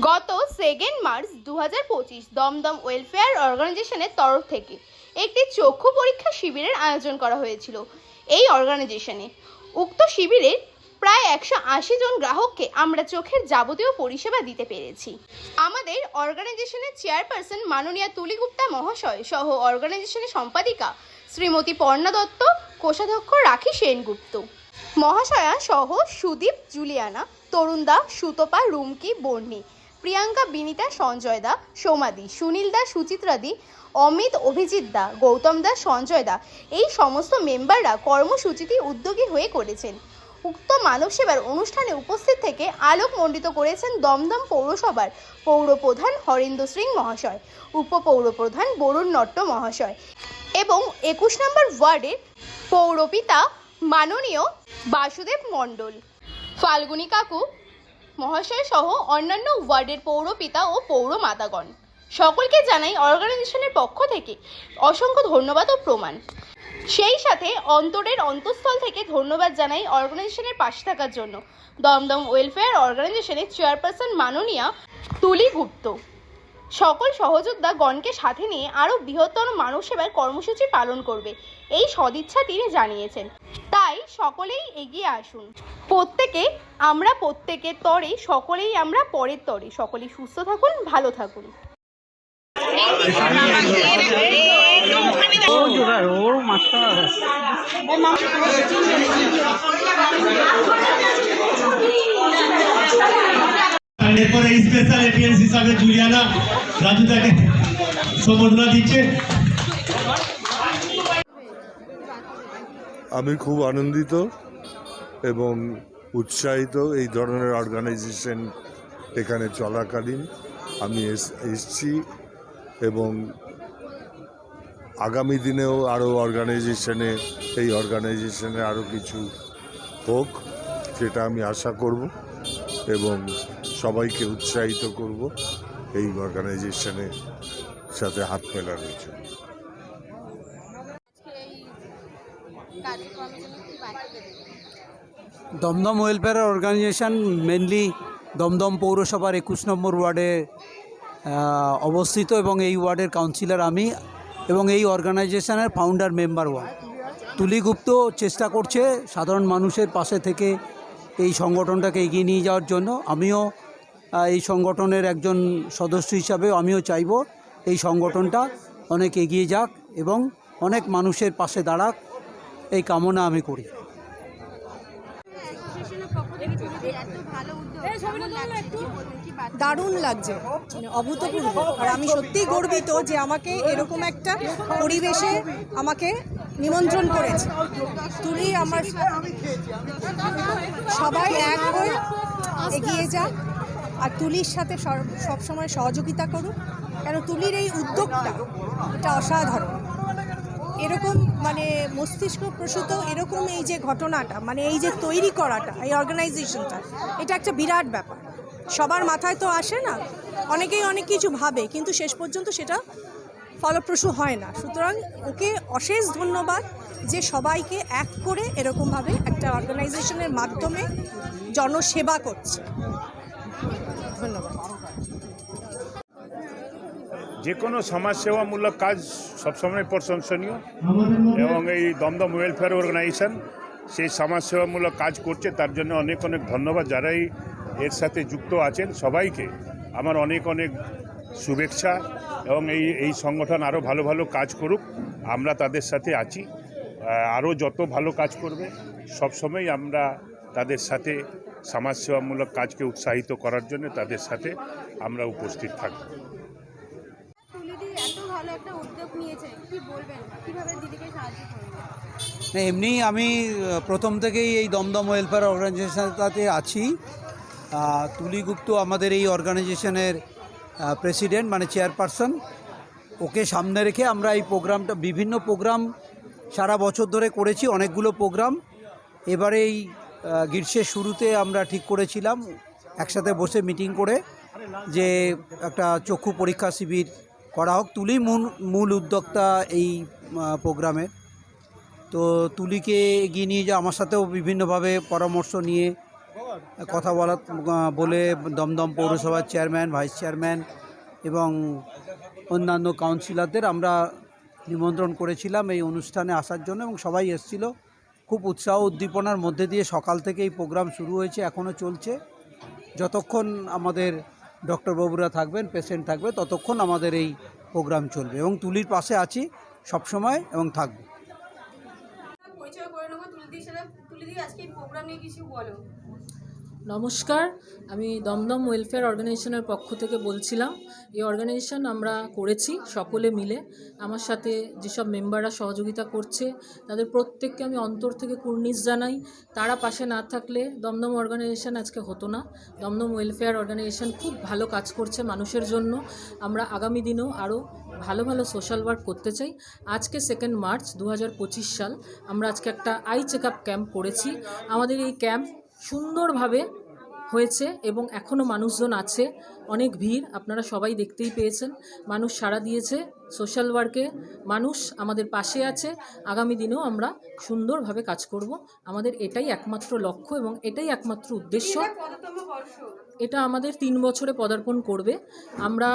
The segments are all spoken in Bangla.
গত সেকেন্ড মার্চ দু হাজার পঁচিশ দমদম ওয়েলফেয়ার অর্গানাইজেশনের তরফ থেকে একটি চক্ষু পরীক্ষা শিবিরের আয়োজন করা হয়েছিল। এই অর্গানাইজেশনে উক্ত শিবিরে প্রায় একশো আশি জন গ্রাহককে আমরা চোখের যাবতীয় পরিষেবা দিতে পেরেছি। আমাদের অর্গানাইজেশনের চেয়ারপারসন মাননীয়া তুলি গুপ্তা মহাশয় সহ অর্গানাইজেশনের সম্পাদিকা শ্রীমতী পর্ণা দত্ত, কোষাধ্যক্ষ রাখি সেনগুপ্ত, মহাশয়া সহ সুদীপ জুলিয়ানা তরুণদা সুতপা, রুমকি, বর্ণি প্রিয়াঙ্কা, বিনিতা, সঞ্জয় দা সোমাদি সুনীল দা, সুচিত্রা দি, অমিত, অভিজিৎ দা, গৌতম দা, সঞ্জয় দা, এই সমস্ত মেম্বাররা কর্মসূচিটি উদ্যোগী হয়ে করেছেন। উক্ত মানব সেবার অনুষ্ঠানে উপস্থিত থেকে আলোকমণ্ডিত করেছেন দমদম পৌরসভার পৌরপ্রধান হরেন্দ্র সিং মহাশয়, উপপৌরপ্রধান বরুণ নট্ট মহাশয় এবং একুশ নম্বর ওয়ার্ডের পৌরপিতা মাননীয় বাসুদেব মণ্ডল। ফাল্গুনী কাকু মহাশয় সহ অন্যান্য ওয়ার্ডের পৌর পিতা ও পৌর মাতাগণ সকলকে জানাই অর্গানাইজেশনের পক্ষ থেকে অসংখ্য ধন্যবাদ ও প্রমাণ। সেই সাথে অন্তরের অন্তঃস্থল থেকে ধন্যবাদ জানাই অর্গানাইজেশনের পাশে থাকার জন্য। দমদম ওয়েলফেয়ার অর্গানাইজেশনের চেয়ারপারসন মাননীয়া তুলি গুপ্ত। সকল সহযোদ্ধা গণকে সাথে নিয়ে আরও বৃহত্তর মানব সেবার কর্মসূচি পালন করবে, এই সদিচ্ছা তিনি জানিয়েছেন। তাই সকলেই এগিয়ে আসুন। প্রত্যেকে আমরা প্রত্যেকের তরে, সকলেই আমরা পরের তরে। সকলেই সুস্থ থাকুন, ভালো থাকুন। এরপরে স্পেশাল এপিএন্স হিসাবে জুলিয়ানা রাজু তাকে সম্বর্ধনা দিচ্ছে। আমি খুব আনন্দিত এবং উৎসাহিত এই ধরনের অর্গানাইজেশন এখানে চলাকালীন। আমি এস- এসছি এবং আগামী দিনেও আরও অর্গানাইজেশনে এই অর্গানাইজেশনে আরও কিছু হোক, সেটা আমি আশা করব এবং সবাইকে উৎসাহিত করব এই অর্গানাইজেশনের সাথে হাত মেলানোর জন্য। Dum Dum welfare organisation mainly Dum Dum পৌরসভার একুশ নম্বর ওয়ার্ডে অবস্থিত এবং এই ওয়ার্ডের কাউন্সিলর আমি এবং এই অর্গানাইজেশনের ফাউন্ডার মেম্বার ওয়ান তুলি গুপ্ত চেষ্টা করছে সাধারণ মানুষের পাশে থেকে এই সংগঠনটাকে এগিয়ে নিয়ে যাওয়ার জন্য। আমিও এই সংগঠনের একজন সদস্য হিসাবে আমিও চাইব এই সংগঠনটা অনেক এগিয়ে যাক এবং অনেক মানুষের পাশে দাঁড়াক এই কামনা আমি করি। দারুণ লাগছে মানে অভূতপূর্ব। আর আমি সত্যিই গর্বিত যে আমাকে এরকম একটা পরিবেশে আমাকে নিমন্ত্রণ করেছে। তুমি আমার সবাই এক হয়ে এগিয়ে যাক। আর তুলির সাথে সব- সবসময় সহযোগিতা করুক, কেন তুলির এই উদ্যোগটা এটা অসাধারণ। এরকম মানে মস্তিষ্ক প্রসূত এরকম এই যে ঘটনাটা মানে এই যে তৈরি করাটা, এই অর্গানাইজেশনটা এটা একটা বিরাট ব্যাপার। সবার মাথায় তো আসে না, অনেকেই অনেক কিছু ভাবে, কিন্তু শেষ পর্যন্ত সেটা ফলপ্রসূ হয় না। সুতরাং ওকে অশেষ ধন্যবাদ যে সবাইকে এক করে এরকমভাবে একটা অর্গানাইজেশনের মাধ্যমে জনসেবা করছে। যে কোনো সমাজসেবামূলক কাজ সবসময় প্রশংসনীয় এবং এই দমদম ওয়েলফেয়ার অর্গানাইজেশন সেই সমাজসেবামূলক কাজ করছে তার জন্য অনেক অনেক ধন্যবাদ। যারাই এর সাথে যুক্ত আছেন সবাইকে আমার অনেক অনেক শুভেচ্ছা এবং এই এই সংগঠন আরও ভালো ভালো কাজ করুক আমরা তাদের সাথে আছি। আরও যত ভালো কাজ করবে সবসময় আমরা তাদের সাথে সমাজসেবামূলক কাজকে উৎসাহিত করার জন্য তাদের সাথে আমরা উপস্থিত থাকব। তুলিদি এত ভালো একটা উদ্যোগ নিয়েছে কি বলবেন? কীভাবে দিদিকে সাহায্য করবেন? না এমনি আমি প্রথম থেকেই এই দমদম ওয়েলফেয়ার অর্গানাইজেশনটাতে আছি। তুলি গুপ্ত আমাদের এই অর্গানাইজেশনের প্রেসিডেন্ট মানে চেয়ারপারসন। ওকে সামনে রেখে আমরা এই প্রোগ্রামটা বিভিন্ন প্রোগ্রাম সারা বছর ধরে করেছি অনেকগুলো প্রোগ্রাম। এবারে এই গ্রীষ্মের শুরুতে আমরা ঠিক করেছিলাম, একসাথে বসে মিটিং করে যে একটা চক্ষু পরীক্ষা শিবির করা হোক। তুলি মূল মূল উদ্যোক্তা এই প্রোগ্রামের। তো তুলিকে এগিয়ে নিয়ে যা আমার সাথেও বিভিন্নভাবে পরামর্শ নিয়ে কথা বলা, বলে দমদম পৌরসভার চেয়ারম্যান, ভাইস চেয়ারম্যান এবং অন্যান্য কাউন্সিলরদের আমরা নিমন্ত্রণ করেছিলাম এই অনুষ্ঠানে আসার জন্য এবং সবাই এসেছিল। খুব উৎসাহ উদ্দীপনার মধ্যে দিয়ে সকাল থেকে এই প্রোগ্রাম শুরু হয়েছে, এখনও চলছে। যতক্ষণ আমাদের ডক্টর ডক্টরবাবুরা থাকবেন, পেশেন্ট থাকবে, ততক্ষণ আমাদের এই প্রোগ্রাম চলবে এবং তুলির পাশে আছি সবসময় এবং থাকবে। পরিচয় করে নেব সাথে তুলিদি আজকে প্রোগ্রাম নিয়ে কিছু বলো। নমস্কার, আমি দমদম ওয়েলফেয়ার অর্গানাইজেশনের পক্ষ থেকে বলছিলাম, এই অর্গানাইজেশন আমরা করেছি সকলে মিলে। আমার সাথে যেসব মেম্বাররা সহযোগিতা করছে, তাদের প্রত্যেককে আমি অন্তর থেকে কুর্নিশ জানাই। তারা পাশে না থাকলে দমদম অর্গানাইজেশন আজকে হতো না। দমদম ওয়েলফেয়ার অর্গানাইজেশন খুব ভালো কাজ করছে মানুষের জন্য। আমরা আগামী দিনেও আরও ভালো ভালো সোশ্যাল ওয়ার্ক করতে চাই। আজকে সেকেন্ড মার্চ দু হাজার পঁচিশ সাল, আমরা আজকে একটা আই চেক আপ ক্যাম্প করেছি। আমাদের এই ক্যাম্প সুন্দরভাবে হয়েছে এবং এখনও মানুষজন আছে, অনেক ভিড়, আপনারা সবাই দেখতেই পেয়েছেন। মানুষ সাড়া দিয়েছে সোশ্যাল ওয়ার্কে মানুষ আমাদের পাশে আছে। আগামী দিনেও আমরা সুন্দরভাবে কাজ করব। আমাদের এটাই একমাত্র লক্ষ্য এবং এটাই একমাত্র উদ্দেশ্য। এটা আমাদের তিন বছরে পদার্পণ করবে। আমরা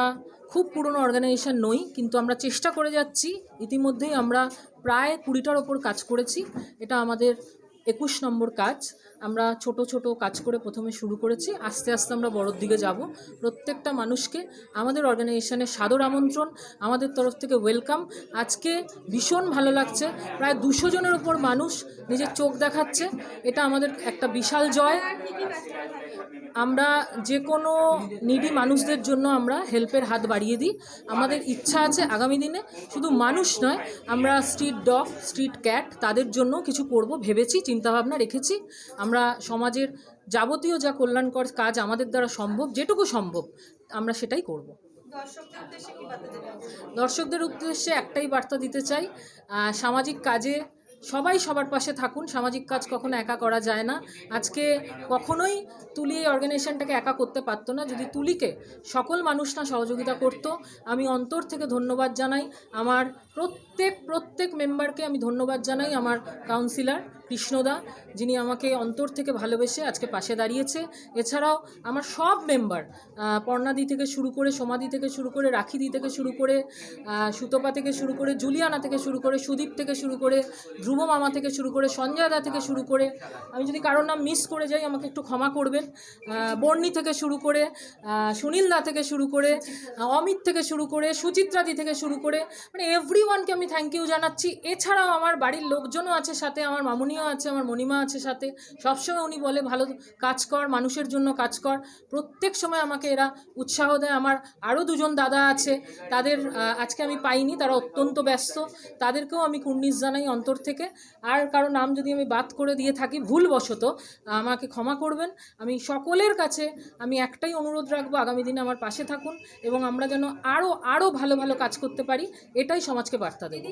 খুব পুরনো অর্গানাইজেশন নই, কিন্তু আমরা চেষ্টা করে যাচ্ছি। ইতিমধ্যেই আমরা প্রায় কুড়িটার ওপর কাজ করেছি। এটা আমাদের একুশ নম্বর কাজ। আমরা ছোট ছোট কাজ করে প্রথমে শুরু করেছি। আস্তে আস্তে আমরা বড়োর দিকে যাব। প্রত্যেকটা মানুষকে আমাদের অর্গানাইজেশনের সাদর আমন্ত্রণ, আমাদের তরফ থেকে ওয়েলকাম আজকে ভীষণ ভালো লাগছে। প্রায় দুশো জনের উপর মানুষ নিজের চোখ দেখাচ্ছে। এটা আমাদের একটা বিশাল জয়। আমরা যে কোনো নিডি মানুষদের জন্য আমরা হেল্পের হাত বাড়িয়ে দিই। আমাদের ইচ্ছা আছে আগামী দিনে শুধু মানুষ নয় আমরা স্ট্রিট ডগ স্ট্রিট ক্যাট তাদের জন্য কিছু করব ভেবেছি চিন্তাভাবনা রেখেছি। আমরা সমাজের যাবতীয় যা কল্যাণকর কাজ আমাদের দ্বারা সম্ভব যেটুকু সম্ভব আমরা সেটাই করব। দর্শকদের উদ্দেশ্যে একটাই বার্তা দিতে চাই সামাজিক কাজে সবাই সবার পাশে থাকুন, সামাজিক কাজ কখনো একা করা যায় না। আজকে কখনোই তুলি এই অর্গানাইজেশনটাকে একা করতে পারতো না। যদি তুলিকে সকল মানুষ না সহযোগিতা করত, আমি অন্তর থেকে ধন্যবাদ জানাই। আমার প্রত্যেক প্রত্যেক মেম্বারকে আমি ধন্যবাদ জানাই, আমার কাউন্সিলর কৃষ্ণদা যিনি আমাকে অন্তর থেকে ভালোবেসে আজকে পাশে দাঁড়িয়েছে এছাড়াও আমার সব মেম্বার পর্ণাদি থেকে শুরু করে সমাধি থেকে শুরু করে রাখিদি থেকে শুরু করে সুতপা থেকে শুরু করে জুলিয়ানা থেকে শুরু করে সুদীপ থেকে শুরু করে ধ্রুব মামা থেকে শুরু করে সঞ্জয় দা থেকে শুরু করে আমি যদি কারোর নাম মিস করে যাই আমাকে একটু ক্ষমা করবেন বর্ণি থেকে শুরু করে আহ, সুনীল দা থেকে শুরু করে অমিত থেকে শুরু করে সুচিত্রাদি থেকে শুরু করে মানে এভরি ওয়ানকে আমি থ্যাংক ইউ জানাচ্ছি এছাড়াও আমার বাড়ির লোকজনও আছে সাথে আমার মামুনিও আছে, আমার মণিমা আছে সাথে। সবসময় উনি বলে, ভালো কাজ কর, মানুষের জন্য কাজ কর। প্রত্যেক সময় আমাকে এরা উৎসাহ দেয়। আমার আরও দুজন দাদা আছে, তাদের আজকে আমি পাইনি, তারা অত্যন্ত ব্যস্ত। তাদেরকেও আমি কুর্নিশ জানাই অন্তর থেকে। আর কারও নাম যদি আমি বাদ করে দিয়ে থাকি, ভুলবশত আমাকে ক্ষমা করবেন। আমি সকলের কাছে আমি একটাই অনুরোধ রাখব, আগামী দিনে আমার পাশে থাকুন এবং আমরা যেন আরও আরও ভালো ভালো কাজ করতে পারি, এটাই সমাজকে বার্তা দেবো।